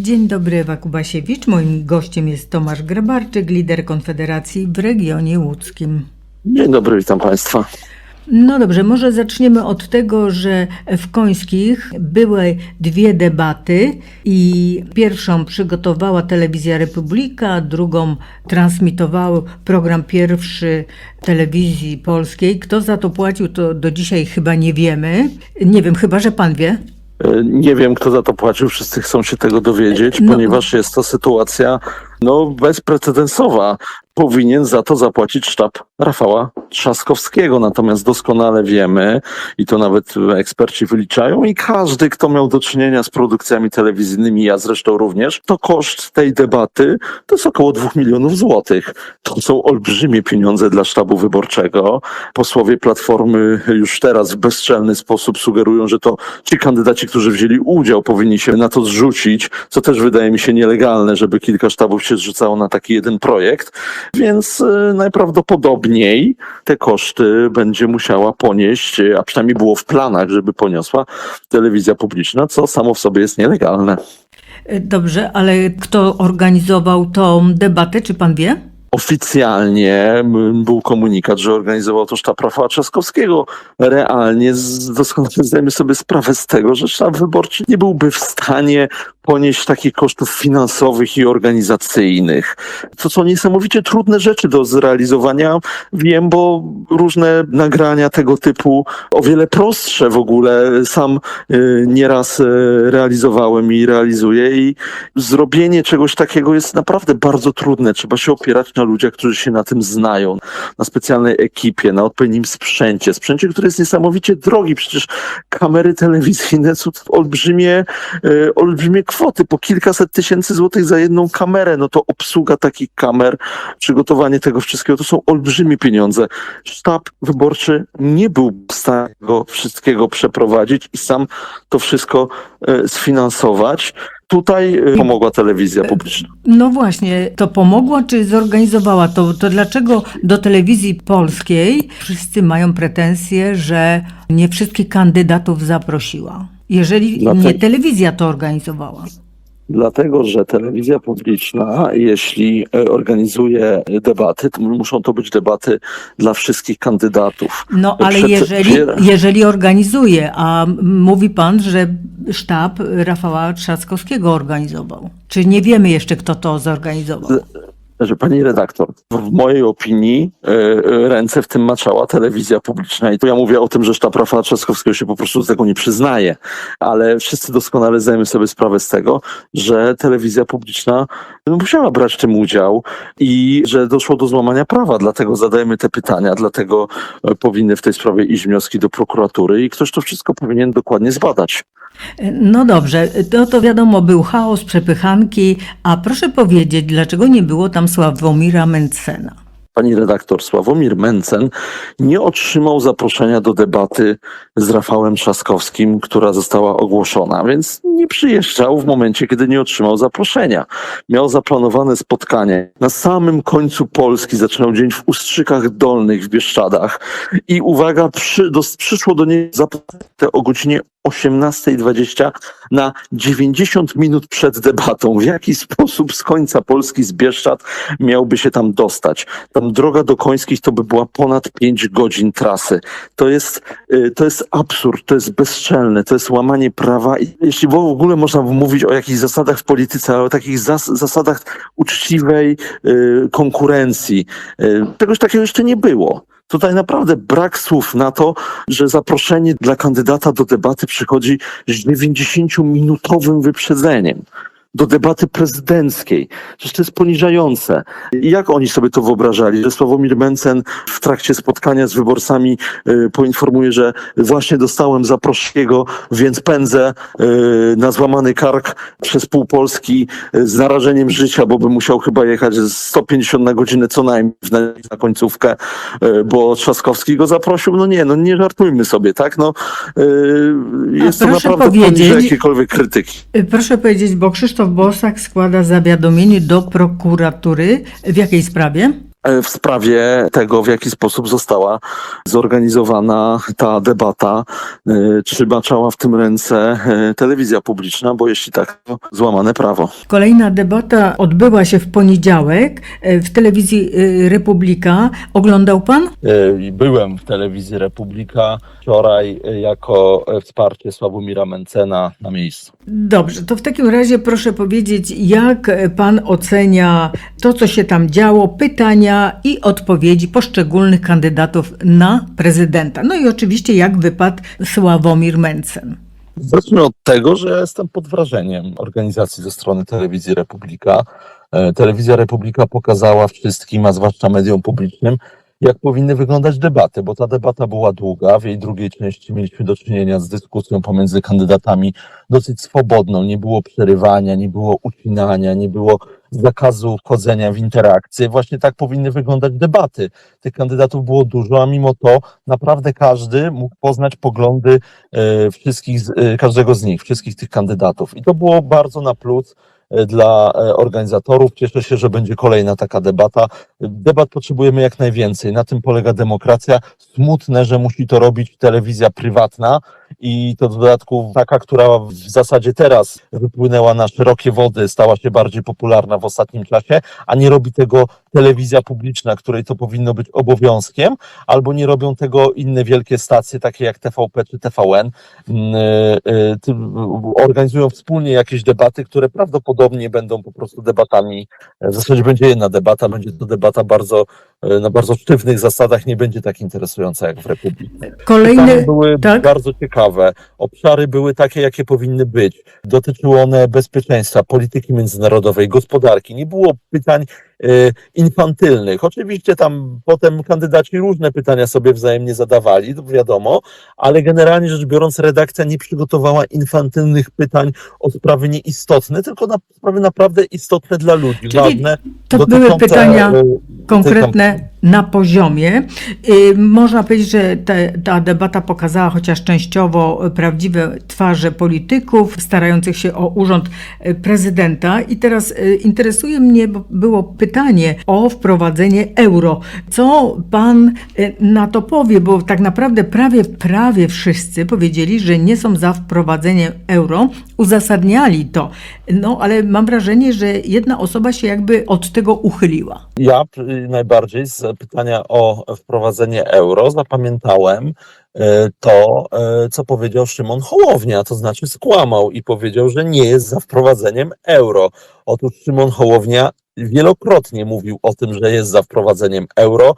Dzień dobry, Ewa Kubasiewicz. Moim gościem jest Tomasz Grabarczyk, lider Konfederacji w regionie łódzkim. Dzień dobry, witam Państwa. No dobrze, może zaczniemy od tego, że w Końskich były dwie debaty i pierwszą przygotowała Telewizja Republika, drugą transmitował program pierwszy telewizji polskiej. Kto za to płacił, to do dzisiaj chyba nie wiemy. Nie wiem, chyba że pan wie. E, Nie wiem, kto za to płacił, wszyscy chcą się tego dowiedzieć, No. ponieważ jest to sytuacja no, bezprecedensowa. Powinien za to zapłacić sztab Rafała Trzaskowskiego. Natomiast doskonale wiemy, i to nawet eksperci wyliczają, i każdy, kto miał do czynienia z produkcjami telewizyjnymi, ja zresztą również, to koszt tej debaty to jest około 2 milionów złotych. To są olbrzymie pieniądze dla sztabu wyborczego. Posłowie Platformy już teraz w bezczelny sposób sugerują, że to ci kandydaci, którzy wzięli udział, powinni się na to zrzucić, co też wydaje mi się nielegalne, żeby kilka sztabów się zrzucało na taki jeden projekt. Więc e, najprawdopodobniej te koszty będzie musiała ponieść, e, a przynajmniej było w planach, żeby poniosła telewizja publiczna, co samo w sobie jest nielegalne. Dobrze, ale kto organizował tą debatę, czy pan wie? Oficjalnie był komunikat, że organizował to sztab Rafała Trzaskowskiego. Realnie doskonale zdajemy sobie sprawę z tego, że sztab wyborczy nie byłby w stanie ponieść takich kosztów finansowych i organizacyjnych. To są niesamowicie trudne rzeczy do zrealizowania. Wiem, bo różne nagrania tego typu, o wiele prostsze w ogóle, sam y, nieraz y, realizowałem i realizuję i zrobienie czegoś takiego jest naprawdę bardzo trudne. Trzeba się opierać na ludziach, którzy się na tym znają, na specjalnej ekipie, na odpowiednim sprzęcie. Sprzęcie, który jest niesamowicie drogi. Przecież kamery telewizyjne są olbrzymie, e, olbrzymie kwoty, po kilkaset tysięcy złotych za jedną kamerę. No to obsługa takich kamer, przygotowanie tego wszystkiego, to są olbrzymie pieniądze. Sztab wyborczy nie był w stanie tego wszystkiego przeprowadzić i sam to wszystko e, sfinansować. Tutaj e, pomogła telewizja publiczna. No właśnie, to pomogła czy zorganizowała to? To dlaczego do telewizji polskiej wszyscy mają pretensje, że nie wszystkich kandydatów zaprosiła? Jeżeli Dlatego- nie telewizja to organizowała. Dlatego, że telewizja publiczna, jeśli e, organizuje debaty, to muszą to być debaty dla wszystkich kandydatów. No ale Przed- jeżeli, jeżeli organizuje, a mówi pan, że sztab Rafała Trzaskowskiego organizował. Czy nie wiemy jeszcze, kto to zorganizował? Że pani redaktor, w mojej opinii e, ręce w tym maczała telewizja publiczna. I tu ja mówię o tym, że sztab Rafała Trzaskowskiego się po prostu z tego nie przyznaje. Ale wszyscy doskonale zdajemy sobie sprawę z tego, że telewizja publiczna no, musiała brać w tym udział i że doszło do złamania prawa. Dlatego zadajemy te pytania, dlatego e, powinny w tej sprawie iść wnioski do prokuratury i ktoś to wszystko powinien dokładnie zbadać. No dobrze, to, to wiadomo, był chaos, przepychanki, a proszę powiedzieć, dlaczego nie było tam Sławomira Mencena? Pani redaktor Sławomir Mencen nie otrzymał zaproszenia do debaty z Rafałem Trzaskowskim, która została ogłoszona, więc nie przyjeżdżał w momencie, kiedy nie otrzymał zaproszenia. Miał zaplanowane spotkanie na samym końcu Polski, zaczynał dzień w Ustrzykach Dolnych w Bieszczadach i uwaga, przy, do, przyszło do niej zaproszenie o godzinie 18.20 na 90 minut przed debatą. W jaki sposób z końca Polski, z Bieszczad miałby się tam dostać? Tam droga do Końskich to by była ponad 5 godzin trasy. To jest, y, to jest absurd, to jest bezczelne, to jest łamanie prawa. Jeśli w ogóle można mówić o jakichś zasadach w polityce, ale o takich zas zasadach uczciwej y, konkurencji, y, czegoś takiego jeszcze nie było. Tutaj naprawdę brak słów na to, że zaproszenie dla kandydata do debaty przychodzi z 90-minutowym wyprzedzeniem. Do debaty prezydenckiej. Przecież to jest poniżające. Jak oni sobie to wyobrażali? Że Sławomir Mencen w trakcie spotkania z wyborcami y, poinformuje, że właśnie dostałem zaproszkiego, więc pędzę y, na złamany kark przez pół Polski y, z narażeniem życia, bo by musiał chyba jechać z 150 na godzinę co najmniej na, na końcówkę, y, bo Trzaskowski go zaprosił. No nie, no nie żartujmy sobie, tak? No, y, jest to naprawdę poniżej jakiejkolwiek krytyki. Y, Proszę powiedzieć, bo Krzysztof Bosak składa zawiadomienie do prokuratury. W jakiej sprawie? E, w sprawie tego, w jaki sposób została zorganizowana ta debata. E, Czy maczała w tym ręce e, telewizja publiczna, bo jeśli tak, to złamane prawo. Kolejna debata odbyła się w poniedziałek w telewizji Republika. Oglądał pan? Byłem w telewizji Republika wczoraj jako wsparcie Sławomira Mencena na miejscu. Dobrze, to w takim razie proszę powiedzieć, jak pan ocenia to, co się tam działo, pytania i odpowiedzi poszczególnych kandydatów na prezydenta. No i oczywiście, jak wypadł Sławomir Mencen. Zacznę od tego, że ja jestem pod wrażeniem organizacji ze strony telewizji Republika. E, Telewizja Republika pokazała wszystkim, a zwłaszcza mediom publicznym, jak powinny wyglądać debaty, bo ta debata była długa. W jej drugiej części mieliśmy do czynienia z dyskusją pomiędzy kandydatami dosyć swobodną. Nie było przerywania, nie było ucinania, nie było zakazu wchodzenia w interakcje. Właśnie tak powinny wyglądać debaty. Tych kandydatów było dużo, a mimo to naprawdę każdy mógł poznać poglądy e, wszystkich, e, każdego z nich, wszystkich tych kandydatów. I to było bardzo na plus e, dla organizatorów. Cieszę się, że będzie kolejna taka debata. Debat potrzebujemy jak najwięcej. Na tym polega demokracja. Smutne, że musi to robić telewizja prywatna i to w dodatku taka, która w zasadzie teraz wypłynęła na szerokie wody, stała się bardziej popularna w ostatnim czasie, a nie robi tego telewizja publiczna, której to powinno być obowiązkiem, albo nie robią tego inne wielkie stacje, takie jak TVP czy TVN. Mm, y, ty- Organizują wspólnie jakieś debaty, które prawdopodobnie będą po prostu debatami. W zasadzie będzie jedna debata, będzie to debata bardzo, y, na bardzo sztywnych zasadach, nie będzie tak interesująca jak w Republice. Kolejny, były tak? bardzo ciekawe. Obszary były takie, jakie powinny być. Dotyczyły one bezpieczeństwa, polityki międzynarodowej, gospodarki. Nie było pytań e, infantylnych. Oczywiście tam potem kandydaci różne pytania sobie wzajemnie zadawali, to wiadomo, ale generalnie rzecz biorąc redakcja nie przygotowała infantylnych pytań o sprawy nieistotne, tylko na sprawy naprawdę istotne dla ludzi, Czyli ważne. to były pytania e, konkretne na poziomie. Y, Można powiedzieć, że te, ta debata pokazała chociaż częściowo prawdziwe twarze polityków starających się o urząd y, prezydenta. I teraz y, interesuje mnie, bo było pytanie o wprowadzenie euro. Co pan y, na to powie? Bo tak naprawdę prawie, prawie wszyscy powiedzieli, że nie są za wprowadzeniem euro. Uzasadniali to. No, ale mam wrażenie, że jedna osoba się jakby od tego uchyliła. Ja y, najbardziej z pytania o wprowadzenie euro zapamiętałem y, to, y, co powiedział Szymon Hołownia, to znaczy skłamał i powiedział, że nie jest za wprowadzeniem euro. Otóż Szymon Hołownia wielokrotnie mówił o tym, że jest za wprowadzeniem euro.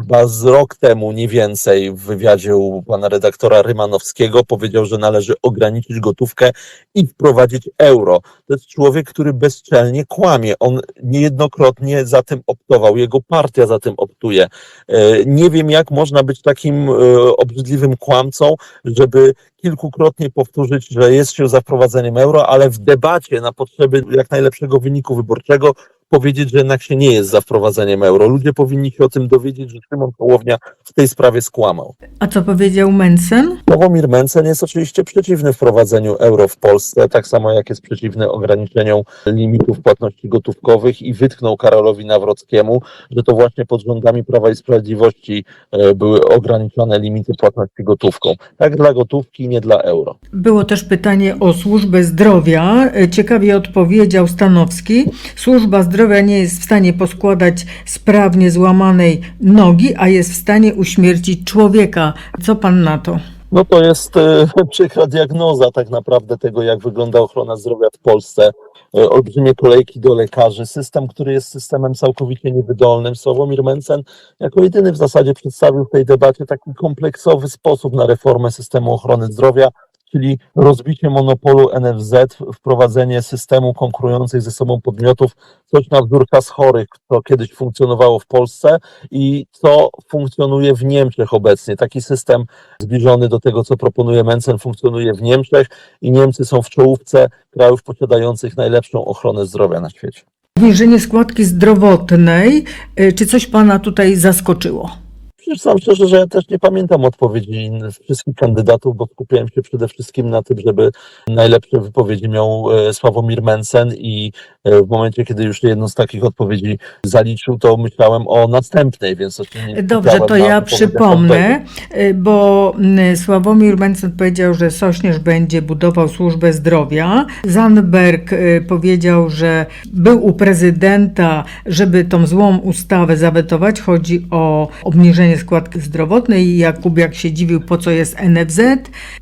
Chyba z rok temu, nie więcej, w wywiadzie u pana redaktora Rymanowskiego powiedział, że należy ograniczyć gotówkę i wprowadzić euro. To jest człowiek, który bezczelnie kłamie. On niejednokrotnie za tym optował, jego partia za tym optuje. E, Nie wiem, jak można być takim e, obrzydliwym kłamcą, żeby kilkukrotnie powtórzyć, że jest się za wprowadzeniem euro, ale w debacie na potrzeby jak najlepszego wyniku wyborczego powiedzieć, że jednak się nie jest za wprowadzeniem euro. Ludzie powinni się o tym dowiedzieć, że Szymon Hołownia w tej sprawie skłamał. A co powiedział Mensen? Sławomir Mencen jest oczywiście przeciwny wprowadzeniu euro w Polsce, tak samo jak jest przeciwny ograniczeniom limitów płatności gotówkowych i wytknął Karolowi Nawrockiemu, że to właśnie pod rządami Prawa i Sprawiedliwości e, były ograniczone limity płatności gotówką. Tak dla gotówki, nie dla euro. Było też pytanie o służbę zdrowia. Ciekawie odpowiedział Stanowski. Służba zdrowia nie jest w stanie poskładać sprawnie złamanej nogi, a jest w stanie uśmiercić człowieka. Co pan na to? No to jest e, przykra diagnoza tak naprawdę tego, jak wygląda ochrona zdrowia w Polsce. E, Olbrzymie kolejki do lekarzy, system, który jest systemem całkowicie niewydolnym. Sławomir Mencen jako jedyny w zasadzie przedstawił w tej debacie taki kompleksowy sposób na reformę systemu ochrony zdrowia, czyli rozbicie monopolu NFZ, wprowadzenie systemu konkurujących ze sobą podmiotów, coś na wzór kas chorych, co kiedyś funkcjonowało w Polsce i co funkcjonuje w Niemczech obecnie. Taki system zbliżony do tego, co proponuje Mencen, funkcjonuje w Niemczech i Niemcy są w czołówce krajów posiadających najlepszą ochronę zdrowia na świecie. Obniżenie składki zdrowotnej. Y, Czy coś pana tutaj zaskoczyło? Przyznam szczerze, że ja też nie pamiętam odpowiedzi innych- wszystkich kandydatów, bo skupiałem się przede wszystkim na tym, żeby najlepsze wypowiedzi miał e, Sławomir Mencen i w momencie, kiedy już jedną z takich odpowiedzi zaliczył, to myślałem o następnej, więc nie Dobrze, to ja przypomnę, y, bo mm, Sławomir Mencen powiedział, że Sośnierz będzie budował służbę zdrowia. Zandberg y, powiedział, że był u prezydenta, żeby tą złą ustawę zawetować. Chodzi o obniżenie składki zdrowotnej i Jakubiak się dziwił, po co jest NFZ.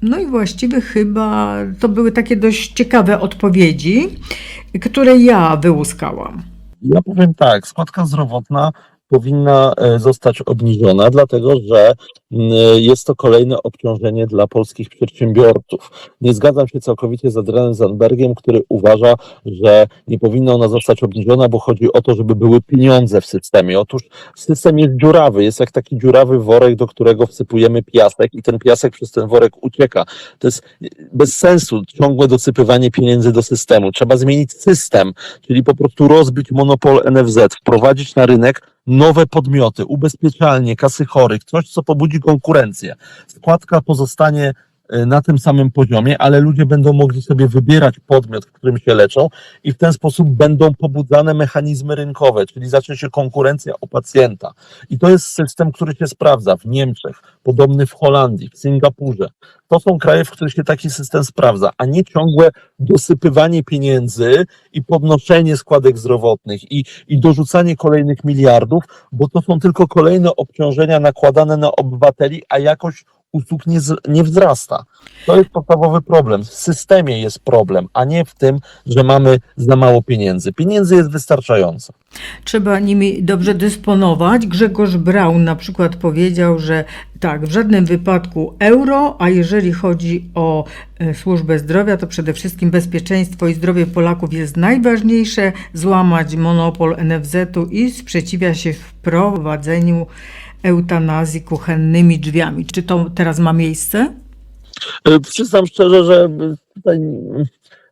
No i właściwie chyba to były takie dość ciekawe odpowiedzi, które ja wyłuskałam. Ja powiem tak, składka zdrowotna powinna e, zostać obniżona, dlatego że mm, jest to kolejne obciążenie dla polskich przedsiębiorców. Nie zgadzam się całkowicie z Adrianem Zandbergiem, który uważa, że nie powinna ona zostać obniżona, bo chodzi o to, żeby były pieniądze w systemie. Otóż system jest dziurawy, jest jak taki dziurawy worek, do którego wsypujemy piasek i ten piasek przez ten worek ucieka. To jest bez sensu ciągłe dosypywanie pieniędzy do systemu. Trzeba zmienić system, czyli po prostu rozbić monopol NFZ, wprowadzić na rynek nowe podmioty, ubezpieczalnie, kasy chorych, coś, co pobudzi konkurencję. Składka pozostanie na tym samym poziomie, ale ludzie będą mogli sobie wybierać podmiot, w którym się leczą i w ten sposób będą pobudzane mechanizmy rynkowe, czyli zacznie się konkurencja o pacjenta. I to jest system, który się sprawdza w Niemczech, podobny w Holandii, w Singapurze. To są kraje, w których się taki system sprawdza, a nie ciągłe dosypywanie pieniędzy i podnoszenie składek zdrowotnych i, i dorzucanie kolejnych miliardów, bo to są tylko kolejne obciążenia nakładane na obywateli, a jakość usług nie, nie wzrasta. To jest podstawowy problem. W systemie jest problem, a nie w tym, że mamy za mało pieniędzy. Pieniędzy jest wystarczająco. Trzeba nimi dobrze dysponować. Grzegorz Braun na przykład powiedział, że tak, w żadnym wypadku euro, a jeżeli chodzi o e, służbę zdrowia, to przede wszystkim bezpieczeństwo i zdrowie Polaków jest najważniejsze. Złamać monopol NFZ-u i sprzeciwia się wprowadzeniu eutanazji kuchennymi drzwiami. Czy to teraz ma miejsce? E, Przyznam szczerze, że tutaj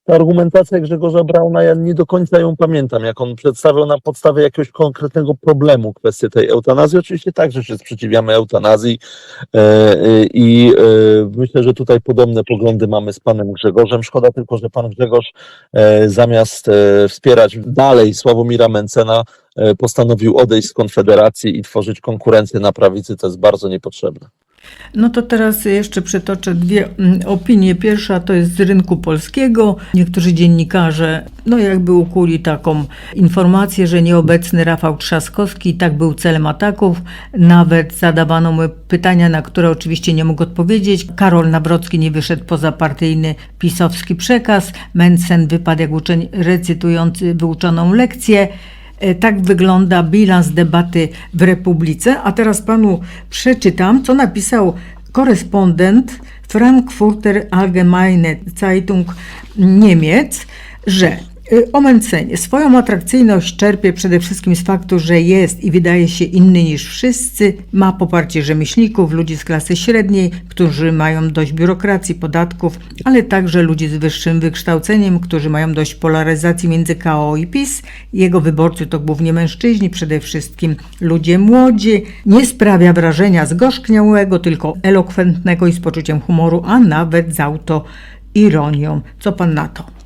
ta argumentacja Grzegorza Brauna, ja nie do końca ją pamiętam, jak on przedstawiał na podstawie jakiegoś konkretnego problemu kwestię tej eutanazji. Oczywiście tak, że się sprzeciwiamy eutanazji e, e, i e, myślę, że tutaj podobne poglądy mamy z panem Grzegorzem. Szkoda tylko, że pan Grzegorz zamiast wspierać dalej Sławomira Mencena, postanowił odejść z Konfederacji i tworzyć konkurencję na prawicy. To jest bardzo niepotrzebne. No to teraz jeszcze przytoczę dwie mm, opinie. Pierwsza to jest z rynku polskiego. Niektórzy dziennikarze, no jakby ukuli taką informację, że nieobecny Rafał Trzaskowski tak był celem ataków. Nawet zadawano mu pytania, na które oczywiście nie mógł odpowiedzieć. Karol Nawrocki nie wyszedł poza partyjny pisowski przekaz. Mencen wypadł jak uczeń recytujący wyuczoną lekcję. E, Tak wygląda bilans debaty w Republice. A teraz panu przeczytam, co napisał korespondent Frankfurter Allgemeine Zeitung Niemiec, że y, o Mencenie swoją atrakcyjność czerpie przede wszystkim z faktu, że jest i wydaje się inny niż wszyscy, ma poparcie rzemieślników, ludzi z klasy średniej, którzy mają dość biurokracji, podatków, ale także ludzi z wyższym wykształceniem, którzy mają dość polaryzacji między KO i PiS. Jego wyborcy to głównie mężczyźni, przede wszystkim ludzie młodzi. Nie sprawia wrażenia zgorzkniałego, tylko elokwentnego i z poczuciem humoru, a nawet z autoironią. Co pan na to?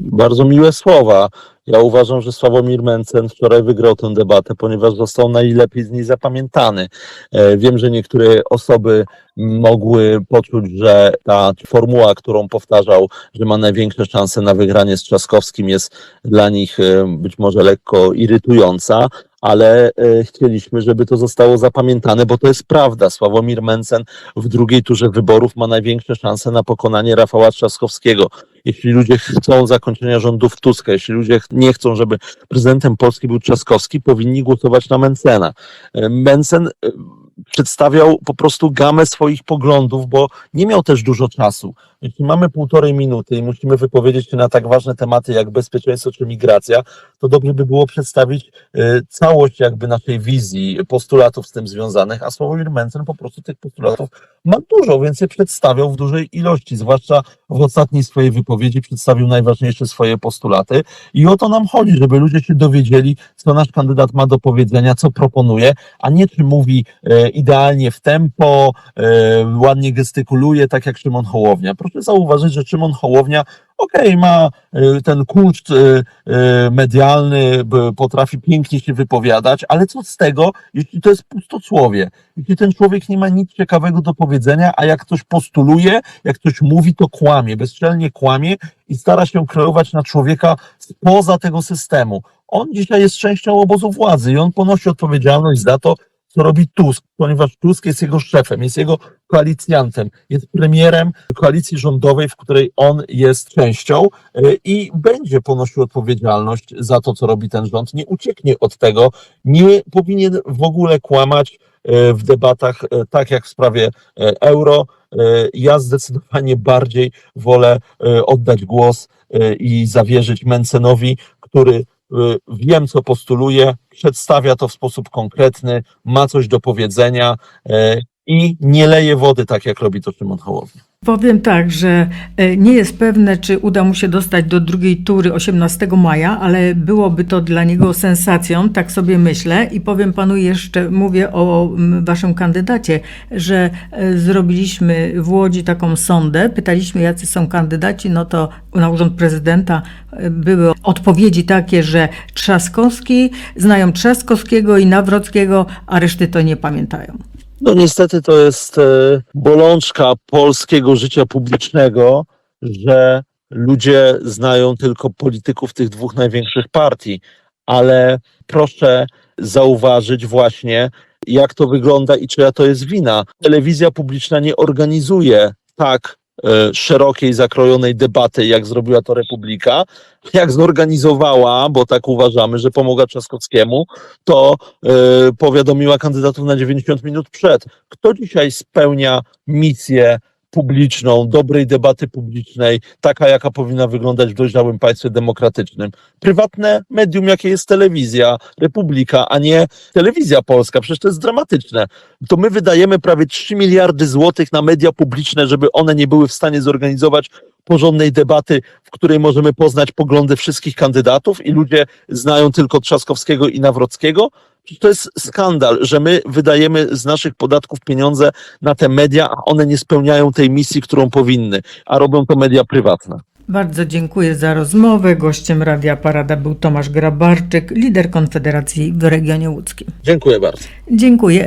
Bardzo miłe słowa. Ja uważam, że Sławomir Mencen wczoraj wygrał tę debatę, ponieważ został najlepiej z niej zapamiętany. E, Wiem, że niektóre osoby mogły poczuć, że ta formuła, którą powtarzał, że ma największe szanse na wygranie z Trzaskowskim, jest dla nich e, być może lekko irytująca, ale e, chcieliśmy, żeby to zostało zapamiętane, bo to jest prawda. Sławomir Mencen w drugiej turze wyborów ma największe szanse na pokonanie Rafała Trzaskowskiego. Jeśli ludzie chcą zakończenia rządów Tuska, jeśli ludzie nie chcą, żeby prezydentem Polski był Trzaskowski, powinni głosować na Mencena. E, Mencen e, przedstawiał po prostu gamę swoich poglądów, bo nie miał też dużo czasu. Jeśli mamy półtorej minuty i musimy wypowiedzieć się na tak ważne tematy jak bezpieczeństwo czy migracja, to dobrze by było przedstawić e, całość jakby naszej wizji, postulatów z tym związanych, a Sławomir Mencen po prostu tych postulatów ma dużo, więc je przedstawiał w dużej ilości, zwłaszcza w ostatniej swojej wypowiedzi przedstawił najważniejsze swoje postulaty i o to nam chodzi, żeby ludzie się dowiedzieli, co nasz kandydat ma do powiedzenia, co proponuje, a nie czy mówi e, idealnie w tempo, e, ładnie gestykuluje, tak jak Szymon Hołownia. Proszę zauważyć, że Szymon Hołownia, okej, ma e, ten kunszt e, medialny, potrafi pięknie się wypowiadać, ale co z tego, jeśli to jest pustosłowie? Jeśli ten człowiek nie ma nic ciekawego do powiedzenia, a jak ktoś postuluje, jak ktoś mówi, to kłamie, bezczelnie kłamie i stara się kreować na człowieka spoza tego systemu. On dzisiaj jest częścią obozu władzy i on ponosi odpowiedzialność za to, co robi Tusk, ponieważ Tusk jest jego szefem, jest jego koalicjantem, jest premierem koalicji rządowej, w której on jest częścią y, i będzie ponosił odpowiedzialność za to, co robi ten rząd. Nie ucieknie od tego, nie powinien w ogóle kłamać y, w debatach, y, tak jak w sprawie euro. Ja zdecydowanie bardziej wolę oddać głos i zawierzyć Mencenowi, który wiem, co postuluje, przedstawia to w sposób konkretny, ma coś do powiedzenia y, i nie leje wody, tak jak robi to Szymon Hołownia. Powiem tak, że e, nie jest pewne, czy uda mu się dostać do drugiej tury 18 maja, ale byłoby to dla niego sensacją, tak sobie myślę. I powiem panu jeszcze, mówię o waszym kandydacie, że e, zrobiliśmy w Łodzi taką sondę, pytaliśmy jacy są kandydaci, no to na urząd prezydenta e, były odpowiedzi takie, że Trzaskowski, znają Trzaskowskiego i Nawrockiego, a reszty to nie pamiętają. No niestety to jest e, bolączka polskiego życia publicznego, że ludzie znają tylko polityków tych dwóch największych partii, ale proszę zauważyć właśnie, jak to wygląda i czyja to jest wina. Telewizja publiczna nie organizuje tak szerokiej, zakrojonej debaty, jak zrobiła to Republika, jak zorganizowała, bo tak uważamy, że pomogła Trzaskowskiemu, to e, powiadomiła kandydatów na 90 minut przed. Kto dzisiaj spełnia misję publiczną, dobrej debaty publicznej, taka jaka powinna wyglądać w dojrzałym państwie demokratycznym? Prywatne medium, jakie jest telewizja, Republika, a nie telewizja polska. Przecież to jest dramatyczne. To my wydajemy prawie 3 miliardy złotych na media publiczne, żeby one nie były w stanie zorganizować porządnej debaty, w której możemy poznać poglądy wszystkich kandydatów i ludzie znają tylko Trzaskowskiego i Nawrockiego. To jest skandal, że my wydajemy z naszych podatków pieniądze na te media, a one nie spełniają tej misji, którą powinny, a robią to media prywatne. Bardzo dziękuję za rozmowę. Gościem Radia Parada był Tomasz Grabarczyk, lider Konfederacji w regionie łódzkim. Dziękuję bardzo. Dziękuję.